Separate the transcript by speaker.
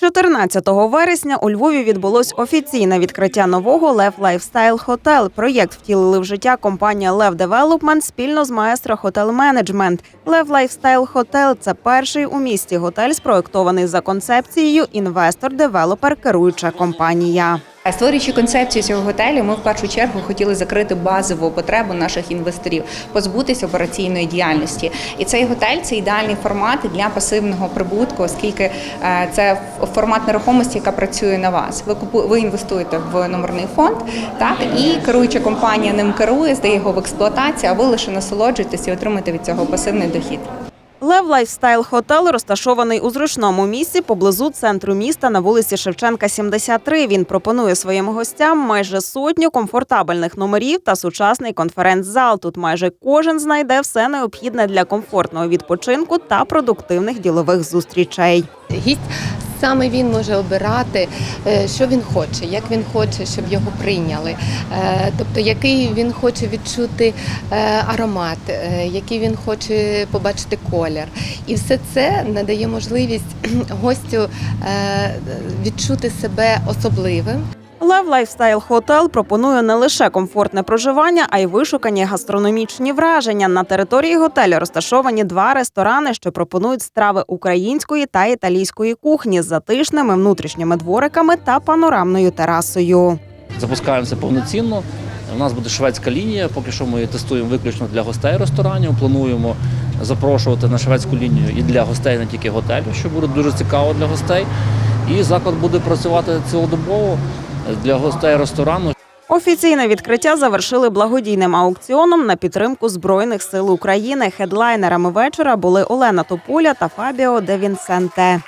Speaker 1: 14 вересня у Львові відбулось офіційне відкриття нового Лев Лайфстайл Хотел. Проєкт втілили в життя компанія Лев Девелопмент спільно з маестро Хотел Менеджмент. Лев Лайфстайл Хотел це перший у місті готель, спроектований за концепцією інвестор-девелопер керуюча компанія.
Speaker 2: Створюючи концепцію цього готелю, ми в першу чергу хотіли закрити базову потребу наших інвесторів, позбутися операційної діяльності. І цей готель це ідеальний формат для пасивного прибутку, оскільки е, це формат нерухомості, яка працює на вас. Ви купу, інвестуєте в номерний фонд, так і керуюча компанія ним керує, здає його в експлуатацію, а ви лише насолоджуєтесь і отримуєте від цього пасивний дохід.
Speaker 1: Лев Лайфстайл Хотел розташований у зручному місці поблизу центру міста на вулиці Шевченка, 73. Він пропонує своїм гостям майже сотню комфортабельних номерів та сучасний конференц-зал. Тут майже кожен знайде все необхідне для комфортного відпочинку та продуктивних ділових зустрічей.
Speaker 3: Гість саме він може обирати, е, що він хоче, як він хоче, щоб його прийняли. Е, Тобто, який він хоче відчути е, аромат, який він хоче побачити колір. І все це надає можливість гостю відчути себе особливим.
Speaker 1: Лев Лайфстайл Хотел пропонує не лише комфортне проживання, а й вишукані гастрономічні враження. На території готелю розташовані два ресторани, що пропонують страви української та італійської кухні з затишними внутрішніми двориками та панорамною терасою.
Speaker 4: Запускаємося повноцінно. У нас буде шведська лінія. Поки що ми її тестуємо виключно для гостей ресторанів. Плануємо запрошувати на шведську лінію і для гостей, не тільки готелю, що буде дуже цікаво для гостей. І заклад буде працювати цілодобово для гостей ресторану.
Speaker 1: Офіційне відкриття завершили благодійним аукціоном на підтримку збройних сил України. Хедлайнерами вечора були Олена Тополя та Фабіо Де Вінсенте.